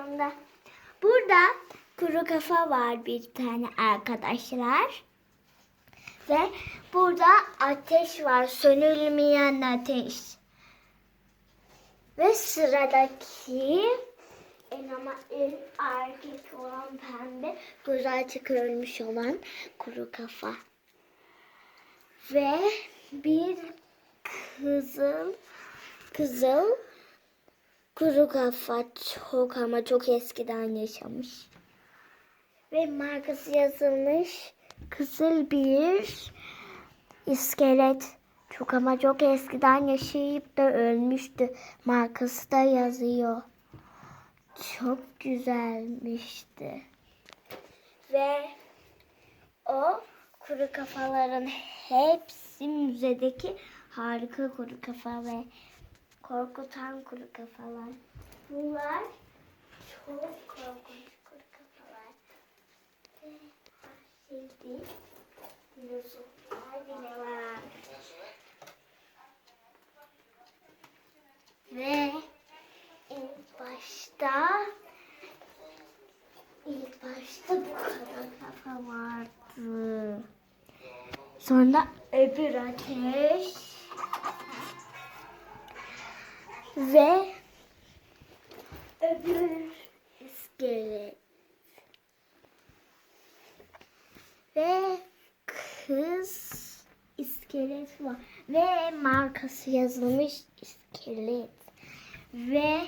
sonra. Burada kuru kafa var bir tane arkadaşlar. Ve burada ateş var. Sönülmeyen ateş. Ve sıradaki en ama en erkek olan pembe güzelce ölmüş olan kuru kafa. Ve bir kızıl kızıl kuru kafa çok ama çok eskiden yaşamış. Ve markası yazılmış kızıl bir iskelet. Çok ama çok eskiden yaşayıp da ölmüştü. Markası da yazıyor. Çok güzelmişti. Ve o kuru kafaların hepsi müzedeki harika kuru kafa ve korkutan kuru kafalar. Bunlar çok korkunç kuru kafalar. Ve şimdi dinozorlar bile var. Ve ilk başta ilk başta bu kadar kafa vardı. Sonra öbür ateş ve öbür iskelet. Ve kız iskelet var. Ve markası yazılmış iskelet. Ve